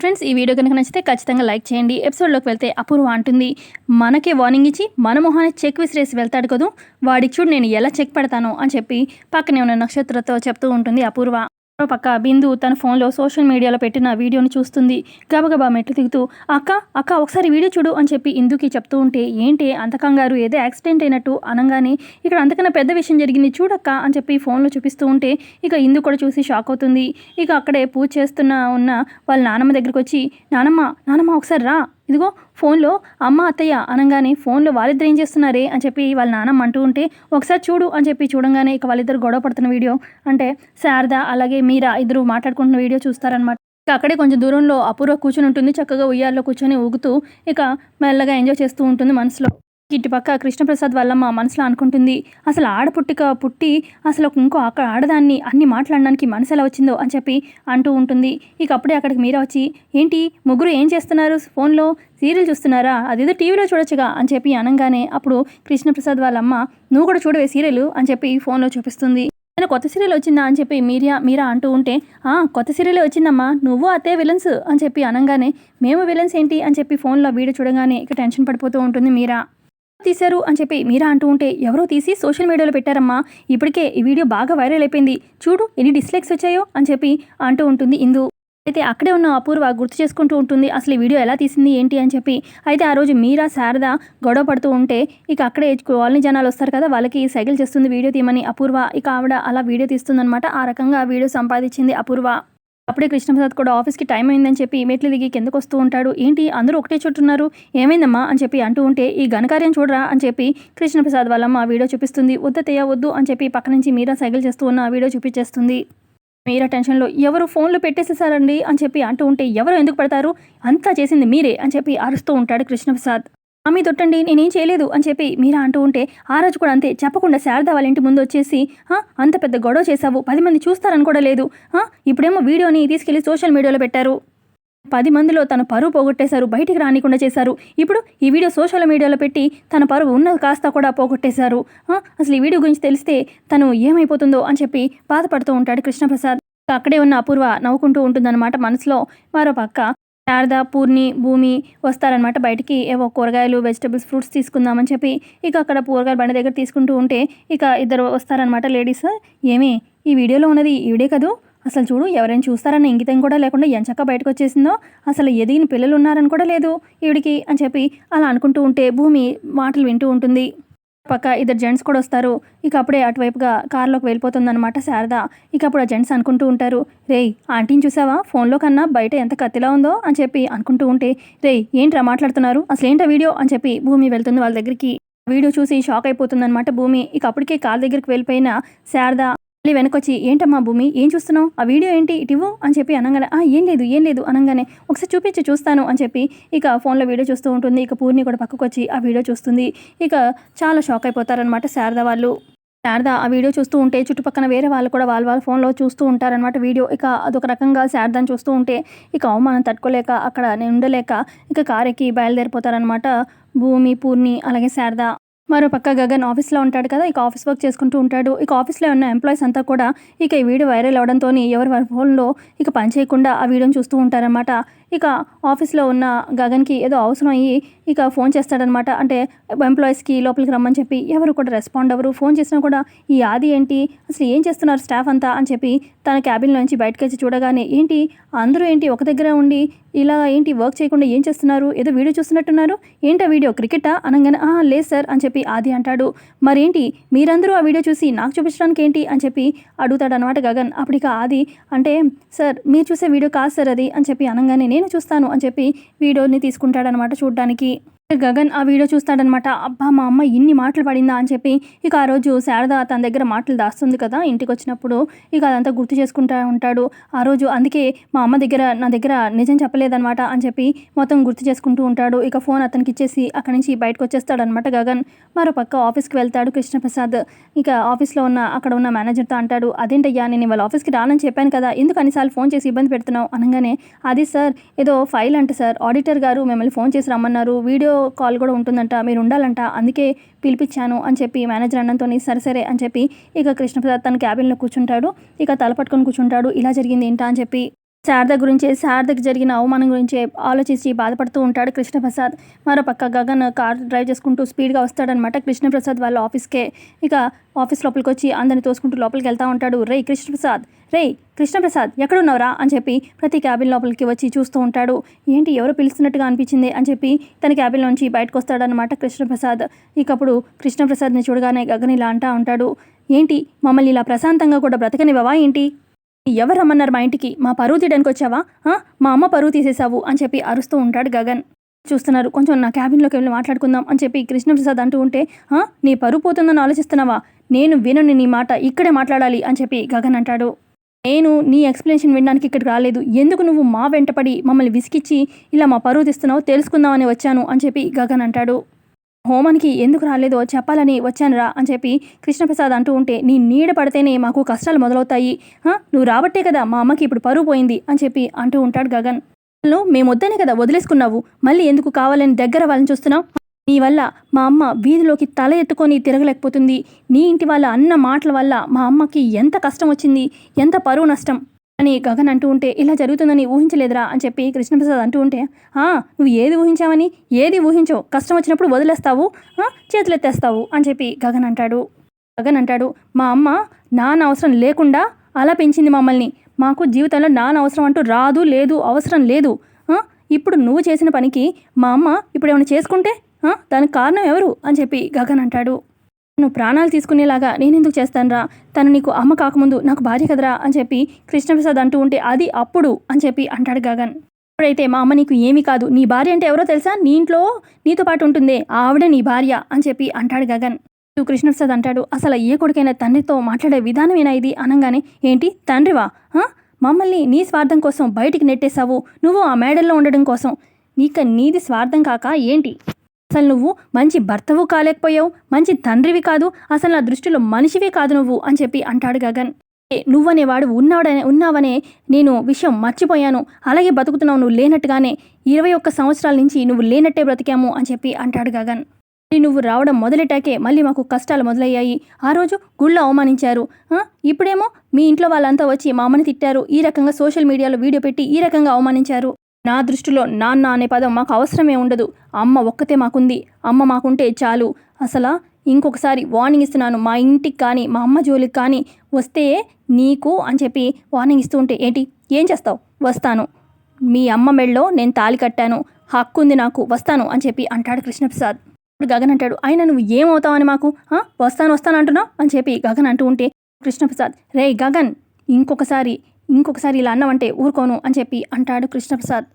Friends ఈ video కనుక నచ్చితే ఖచ్చితంగా లైక్ చేయండి. ఎపిసోడ్లోకి వెళ్తే అపూర్వ అంటుంది మనకే వార్నింగ్ ఇచ్చి మన మొహాన్ని చెక్ విసిరేసి వెళ్తాడు కదూ? వాడికి చూడు నేను ఎలా చెక్ పెడతాను అని చెప్పి పక్కనే ఉన్న నక్షత్రతో చెప్తూ ఉంటుంది అపూర్వ. పక్క బిందు తన ఫోన్లో సోషల్ మీడియాలో పెట్టిన వీడియోను చూస్తుంది. గబగబా మెట్లు దిగుతూ అక్క అక్క ఒకసారి వీడియో చూడు అని చెప్పి ఇందుకి చెప్తూ ఉంటే ఏంటి అంత కంగారు ఏదో యాక్సిడెంట్ అయినట్టు అనగానే ఇక్కడ అంతకన్నా పెద్ద విషయం జరిగింది చూడక్క అని చెప్పి ఫోన్లో చూపిస్తూ ఉంటే ఇక ఇందు కూడా చూసి షాక్ అవుతుంది. ఇక అక్కడే పూజ చేస్తున్న ఉన్న వాళ్ళ నానమ్మ దగ్గరికి వచ్చి నానమ్మ నానమ్మ ఒకసారి రా ఇదిగో ఫోన్లో అమ్మ అత్తయ్య అనగానే ఫోన్లో వాళ్ళిద్దరు ఏం చేస్తున్నారే అని చెప్పి వాళ్ళ నాన్నమ్మ అంటూ ఉంటే ఒకసారి చూడు అని చెప్పి చూడంగానే ఇక వాళ్ళిద్దరు గొడవ పడుతున్న వీడియో. అంటే శారద అలాగే మీరా ఇద్దరు మాట్లాడుకుంటున్న వీడియో చూస్తారనమాట ఇక అక్కడే కొంచెం దూరంలో అపూర్వ కూర్చొని ఉంటుంది. చక్కగా ఉయ్యాల్లో కూర్చొని ఊగుతూ ఇక మెల్లగా ఎంజాయ్ చేస్తూ ఉంటుంది మనసులో. ఇటుపక్క కృష్ణప్రసాద్ వాళ్ళమ్మ మనసులో అనుకుంటుంది అసలు ఆడ పుట్టిక పుట్టి అసలు ఇంకో అక్కడ ఆడదాన్ని అన్ని మాట్లాడడానికి మనసు ఎలా వచ్చిందో అని చెప్పి అంటూ ఉంటుంది. ఇక అప్పుడే అక్కడికి మీరా వచ్చి ఏంటి ముగ్గురు ఏం చేస్తున్నారు? ఫోన్లో సీరియల్ చూస్తున్నారా? అదేదో టీవీలో చూడొచ్చుగా అని చెప్పి అనగానే అప్పుడు కృష్ణప్రసాద్ వాళ్ళమ్మ నువ్వు కూడా చూడవే సీరియల్ అని చెప్పి ఫోన్లో చూపిస్తుంది. నేను కొత్త సీరియల్ వచ్చిందా? అని చెప్పి మీరియా మీరా అంటూ ఉంటే ఆ కొత్త సీరియల్ వచ్చిందమ్మా నువ్వు అతే విలన్స్ అని చెప్పి అనగానే మేము విలన్స్ ఏంటి? అని చెప్పి ఫోన్లో వీడియో చూడగానే ఇక టెన్షన్ పడిపోతూ ఉంటుంది మీరా. తీశారు అని చెప్పి మీరా అంటూ ఉంటే ఎవరో తీసి సోషల్ మీడియాలో పెట్టారమ్మా. ఇప్పటికే ఈ వీడియో బాగా వైరల్ అయిపోయింది. చూడు ఎన్ని డిస్లైక్స్ వచ్చాయో అని చెప్పి అంటూ ఉంటుంది ఇందు. అయితే అక్కడే ఉన్న అపూర్వ గుర్తు చేసుకుంటూ ఉంటుంది అసలు ఈ వీడియో ఎలా తీసింది ఏంటి అని చెప్పి. అయితే ఆ రోజు మీరా శారద గొడవ పడుతూ ఉంటే ఇక అక్కడే కాలనీ జనాలు వస్తారు కదా వాళ్ళకి సైకిల్ చేస్తుంది వీడియో తీయమని అపూర్వ. ఇక ఆవిడ అలా వీడియో తీస్తుందనమాట ఆ రకంగా వీడియో సంపాదించింది అపూర్వ. అప్పుడే కృష్ణప్రసాద్ కూడా ఆఫీస్కి టైం అయిందని చెప్పి మెట్లు దిగి కిందకు వస్తూ ఉంటాడు. ఏంటి? అందరూ ఒకటే చుట్టున్నారు. ఏమైందమ్మా? అని చెప్పి అంటూ ఉంటే ఈ ఘనకార్యం చూడరా? అని చెప్పి కృష్ణప్రసాద్ వాళ్ళమ్మ ఆ వీడియో చూపిస్తుంది. వద్ద వద్దు అని చెప్పి పక్క నుంచి మీరా సైకిల్ చేస్తూ ఉన్న ఆ వీడియో చూపించేస్తుంది. మీరా టెన్షన్లో ఎవరు ఫోన్లో పెట్టేసేసారండి? అని చెప్పి అంటూ ఉంటే ఎవరు ఎందుకు పడతారు? అంతా చేసింది మీరే అని చెప్పి అరుస్తూ ఉంటాడు కృష్ణప్రసాద్. అమ్మి తొట్టండి నేనేం చేయలేదు అని చెప్పి మీరా అంటూ ఉంటే ఆ రోజు కూడా అంతే. చెప్పకుండా శారద వాళ్ళ ఇంటి ముందు వచ్చేసి అంత పెద్ద గొడవ చేశావు పది మంది చూస్తారని కూడా లేదు. ఇప్పుడేమో వీడియోని తీసుకెళ్ళి సోషల్ మీడియాలో పెట్టారు. పది మందిలో తన పరువు పోగొట్టేశారు బయటికి రానికుండా చేశారు. ఇప్పుడు ఈ వీడియో సోషల్ మీడియాలో పెట్టి తన పరువు ఉన్న కాస్త కూడా పోగొట్టేశారు. అసలు ఈ వీడియో గురించి తెలిస్తే తను ఏమైపోతుందో అని చెప్పి బాధపడుతూ ఉంటాడు కృష్ణప్రసాద్. అక్కడే ఉన్న అపూర్వ నవ్వుకుంటూ ఉంటుందన్నమాట మనసులో. మరో పక్క శారద పూర్ణి భూమి వస్తారనమాట బయటికి ఏవో కూరగాయలు వెజిటబుల్స్ ఫ్రూట్స్ తీసుకుందామని చెప్పి ఇక అక్కడ కూరగాయల బండి దగ్గర తీసుకుంటూ ఉంటే ఇక ఇద్దరు వస్తారనమాట లేడీస్. ఏమి ఈ వీడియోలో ఉన్నది ఈవిడే కదూ? అసలు చూడు ఎవరైనా చూస్తారన్న ఇంగితం కూడా లేకుండా ఎంచక్క బయటకు వచ్చేసిందో అసలు ఎదిగిన పిల్లలు ఉన్నారని కూడా లేదు ఈవిడికి అని చెప్పి అలా అనుకుంటూ ఉంటే భూమి మాటలు వింటూ ఉంటుంది. పక్క ఇద్దరు జెంట్స్ కూడా వస్తారు. ఇక అప్పుడే అటువైపుగా కార్లోకి వెళ్ళిపోతుందన్నమాట శారద. ఇక అప్పుడు ఆ జెంట్స్ అనుకుంటూ ఉంటారు రేయ్ ఆంటీని చూసావా? ఫోన్లో కన్నా బయట ఎంత కత్తిలా ఉందో? అని చెప్పి అనుకుంటూ ఉంటే రేయ్ ఏంట్రా మాట్లాడుతున్నారు? అసలు ఏంటా వీడియో? అని చెప్పి భూమి వెళ్తుంది వాళ్ళ దగ్గరికి. వీడియో చూసి షాక్ అయిపోతుందన్నమాట భూమి. ఇక అప్పటికే కార్ దగ్గరికి వెళ్ళిపోయిన శారద మళ్ళీ వెనకొచ్చి ఏంటమ్మా భూమి? ఏం చూస్తున్నావు? ఆ వీడియో ఏంటి? ఇటివ్వు అని చెప్పి అనగానే ఏం లేదు ఏం లేదు అనగానే ఒకసారి చూపించి చూస్తాను అని చెప్పి ఇక ఫోన్లో వీడియో చూస్తూ ఉంటుంది. ఇక పూర్ణి కూడా పక్కకు వచ్చి ఆ వీడియో చూస్తుంది. ఇక చాలా షాక్ అయిపోతారనమాట శారద వాళ్ళు. శారద ఆ వీడియో చూస్తూ ఉంటే చుట్టుపక్కల వేరే వాళ్ళు కూడా వాళ్ళ వాళ్ళ ఫోన్లో చూస్తూ ఉంటారనమాట వీడియో. ఇక అదొక రకంగా శారదని చూస్తూ ఉంటే ఇక అవమానం తట్టుకోలేక అక్కడ నేను ఉండలేక ఇక కారెక్కి బయలుదేరిపోతారనమాట భూమి పూర్ణి అలాగే శారద. మరో పక్క గగన్ ఆఫీస్లో ఉంటాడు కదా ఇక ఆఫీస్ వర్క్ చేసుకుంటూ ఉంటాడు. ఇక ఆఫీస్లో ఉన్న ఎంప్లాయీస్ అంతా కూడా ఇక ఈ వీడియో వైరల్ అవడంతో ఎవరి వారి ఫోన్లో ఇక పని చేయకుండా ఆ వీడియోని చూస్తూ ఉంటారనమాట ఇక ఆఫీస్లో ఉన్న గగన్కి ఏదో అవసరం అయ్యి ఇక ఫోన్ చేస్తాడనమాట. అంటే ఎంప్లాయీస్కి లోపలికి రమ్మని చెప్పి ఎవరు కూడా రెస్పాండ్ అవ్వరు. ఫోన్ చేసినా కూడా ఈ ఆది ఏంటి? అసలు ఏం చేస్తున్నారు స్టాఫ్ అంతా? అని చెప్పి తన క్యాబిన్లోంచి బయటకు వచ్చి చూడగానే ఏంటి? అందరూ ఏంటి ఒక దగ్గర ఉండి ఇలా ఏంటి వర్క్ చేయకుండా ఏం చేస్తున్నారు? ఏదో వీడియో చూస్తున్నట్టున్నారు? ఏంటి ఆ వీడియో క్రికెటా? అనగానే లేదు సార్ అని చెప్పి ఆది అంటాడు. మరేంటి? మీరందరూ ఆ వీడియో చూసి నాకు చూపించడానికి ఏంటి? అని చెప్పి అడుగుతాడనమాట గగన్. అప్పటిక ఆది అంటే సార్ మీరు చూసే వీడియో కాదు సార్ అది అని చెప్పి అనగానే నేను చూస్తాను అని చెప్పి వీడియోని తీసుకుంటాడనమాట చూడడానికి. గగన్ ఆ వీడియో చూస్తాడనమాట. అబ్బా మా అమ్మ ఇన్ని మాటలు పడిందా? అని చెప్పి ఇక ఆ రోజు శారద తన దగ్గర మాటలు దాస్తుంది కదా ఇంటికి వచ్చినప్పుడు. ఇక అదంతా గుర్తు చేసుకుంటా ఉంటాడు. ఆ రోజు అందుకే మా అమ్మ దగ్గర నా దగ్గర నిజం చెప్పలేదనమాట అని చెప్పి మొత్తం గుర్తు చేసుకుంటూ ఉంటాడు. ఇక ఫోన్ అతనికి ఇచ్చేసి అక్కడి నుంచి బయటకు వచ్చేస్తాడనమాట గగన్. మరో పక్క ఆఫీస్కి వెళ్తాడు కృష్ణప్రసాద్. ఇక ఆఫీస్లో ఉన్న అక్కడ ఉన్న మేనేజర్తో అంటాడు అదేంటయ్యా నేను వాళ్ళ ఆఫీస్కి రానని చెప్పాను కదా ఎందుకు అన్నిసార్లు ఫోన్ చేసి ఇబ్బంది పెడుతున్నావు? అనగానే అది సార్ ఏదో ఫైల్ అంట సార్ ఆడిటర్ గారు మిమ్మల్ని ఫోన్ చేసి రమ్మన్నారు వీడియో కాల్ కూడా ఉంటుందంట మీరు ఉండాలంట అందుకే పిలిపించాను అని చెప్పి మేనేజర్ అన్నంతో సరే సరే అని చెప్పి ఇక కృష్ణప్రసాద్ తన క్యాబిన్లో కూర్చుంటాడు ఇక తల పట్టుకొని కూర్చుంటాడు ఇలా జరిగింది ఏంటా అని చెప్పి శారద గురించి శారదకి జరిగిన అవమానం గురించి ఆలోచించి బాధపడుతూ ఉంటాడు కృష్ణప్రసాద్. మరోపక్క గగన్ కార్ డ్రైవ్ చేసుకుంటూ స్పీడ్గా వస్తాడనమాట కృష్ణప్రసాద్ వాళ్ళ ఆఫీస్కే ఇక ఆఫీస్ లోపలికి వచ్చి అందరిని తోసుకుంటూ లోపలికి వెళ్తా ఉంటాడు. రే కృష్ణప్రసాద్! రే కృష్ణప్రసాద్! ఎక్కడున్నావురా? అని చెప్పి ప్రతి క్యాబిన్ లోపలికి వచ్చి చూస్తూ ఉంటాడు. ఏంటి ఎవరు పిలుస్తున్నట్టుగా అనిపించింది? అని చెప్పి తన క్యాబిన్ నుంచి బయటకు వస్తాడనమాట కృష్ణప్రసాద్. ఇకప్పుడు కృష్ణప్రసాద్ని చూడగానే గగన్ ఇలా అంటా ఉంటాడు. ఏంటి? మమ్మల్ని ఇలా ప్రశాంతంగా కూడా బ్రతకనివ్వవా? ఏంటి? ఎవరు రమ్మన్నారు మా ఇంటికి? మా పరువు తీయడానికి వచ్చావా మా అమ్మ పరువు తీసేశావు అని చెప్పి అరుస్తూ ఉంటాడు గగన్. చూస్తున్నారు కొంచెం నా క్యాబిన్లోకి వెళ్ళి మాట్లాడుకుందాం అని చెప్పి కృష్ణప్రసాద్ అంటూ ఉంటే నీ పరువు పోతుందని ఆలోచిస్తున్నావా? నేను వినని నీ మాట ఇక్కడే మాట్లాడాలి అని చెప్పి గగన్ అంటాడు. నేను నీ ఎక్స్ప్లెనేషన్ వినడానికి ఇక్కడికి రాలేదు. ఎందుకు నువ్వు మా వెంటపడి మమ్మల్ని విసిగిచ్చి ఇలా మా పరువు తీస్తున్నావు తెలుసుకుందామని వచ్చాను అని చెప్పి గగన్ అంటాడు. హోమానికి ఎందుకు రాలేదో చెప్పాలని వచ్చానురా అని చెప్పి కృష్ణప్రసాద్ అంటూ ఉంటే నీ నీడ పడితేనే మాకు కష్టాలు మొదలవుతాయి. నువ్వు రాబట్టే కదా మా అమ్మకి ఇప్పుడు పరువు పోయింది అని చెప్పి అంటూ ఉంటాడు గగన్. మేము వద్దనే కదా వదిలేసుకున్నావు. మళ్ళీ ఎందుకు కావాలని దగ్గర వాళ్ళని చూస్తున్నావు? నీ వల్ల మా అమ్మ వీధిలోకి తల ఎత్తుకొని తిరగలేకపోతుంది. నీ ఇంటి వాళ్ళ అన్న మాటల వల్ల మా అమ్మకి ఎంత కష్టం వచ్చింది? ఎంత పరువు నష్టం? అని గగన్ అంటూ ఉంటే ఇలా జరుగుతుందని ఊహించలేదురా అని చెప్పి కృష్ణప్రసాద్ అంటూ ఉంటే "ఆ, నువ్వు ఏది ఊహించావని? ఏది ఊహించావు. కష్టం వచ్చినప్పుడు వదిలేస్తావు. చేతులెత్తేస్తావు అని చెప్పి గగన్ అంటాడు. గగన్ అంటాడు మా అమ్మ నాన్న అవసరం లేకుండా అలా పెంచింది మమ్మల్ని. మాకు జీవితంలో నాన్న అవసరం అంటూ రాదు లేదు అవసరం లేదు. ఇప్పుడు నువ్వు చేసిన పనికి మా అమ్మ ఇప్పుడు ఏమైనా చేసుకుంటే దానికి కారణం ఎవరు? అని చెప్పి గగన్ అంటాడు. నువ్వు ప్రాణాలు తీసుకునేలాగా నేనెందుకు చేస్తానురా? తను నీకు అమ్మ కాకముందు నాకు భార్య కదరా? అని చెప్పి కృష్ణప్రసాద్ అంటూ ఉంటే అది అప్పుడు అని చెప్పి అంటాడు గగన్. ఇప్పుడైతే మా అమ్మ నీకు ఏమీ కాదు. నీ భార్య అంటే ఎవరో తెలుసా? నీ ఇంట్లో నీతో పాటు ఉంటుందే. ఆవిడ నీ భార్య అని చెప్పి అంటాడు గగన్. కృష్ణప్రసాద్ అంటాడు అసలు ఏ కొడుకైనా తండ్రితో మాట్లాడే విధానమేనా ఇది? అనగానే ఏంటి? తండ్రివా? మమ్మల్ని నీ స్వార్థం కోసం బయటికి నెట్టేశావు. నువ్వు ఆ మేడల్లో ఉండడం కోసం. నీక నీది స్వార్థం కాక ఏంటి? అసలు నువ్వు మంచి భర్తవు కాలేకపోయావు మంచి తండ్రివి కాదు అసలు నా దృష్టిలో మనిషివే కాదు నువ్వు అని చెప్పి అంటాడు గగన్. నువ్వనేవాడు ఉన్నాడనే ఉన్నావనే నేను విషయం మర్చిపోయాను. అలాగే బతుకుతున్నావు నువ్వు లేనట్టుగానే ఇరవై ఒక్క సంవత్సరాల నుంచి నువ్వు లేనట్టే బ్రతికాము అని చెప్పి అంటాడు గగన్. నువ్వు రావడం మొదలెట్టాకే మళ్ళీ మాకు కష్టాలు మొదలయ్యాయి. ఆ రోజు గుళ్ళో అవమానించారు. ఇప్పుడేమో మీ ఇంట్లో వాళ్ళంతా వచ్చి మా అమ్మని తిట్టారు. ఈ రకంగా సోషల్ మీడియాలో వీడియో పెట్టి ఈ రకంగా అవమానించారు. నా దృష్టిలో నాన్న అనే పదం మాకు అవసరమే ఉండదు. అమ్మ ఒక్కతే మాకుంది. అమ్మ మాకుంటే చాలు. అసలు ఇంకొకసారి వార్నింగ్ ఇస్తున్నాను. మా ఇంటికి కానీ మా అమ్మ జోలికి కానీ వస్తే నీకు అని చెప్పి వార్నింగ్ ఇస్తూ ఉంటే ఏంటి? ఏం చేస్తావు? వస్తాను. మీ అమ్మ మెళ్ళో నేను తాలి కట్టాను. హక్కు ఉంది నాకు. వస్తాను అని చెప్పి అంటాడు కృష్ణప్రసాద్. ఇప్పుడు గగన్ అంటాడు ఆయన నువ్వు ఏమవుతావని మాకు వస్తాను వస్తాను అంటున్నావు? అని చెప్పి గగన్ అంటూ ఉంటే కృష్ణప్రసాద్ రే గగన్ ఇంకొకసారి ఇంకొకసారి ఇలా అన్నావంటే ఊరుకోను అని చెప్పి అంటాడు కృష్ణప్రసాద్.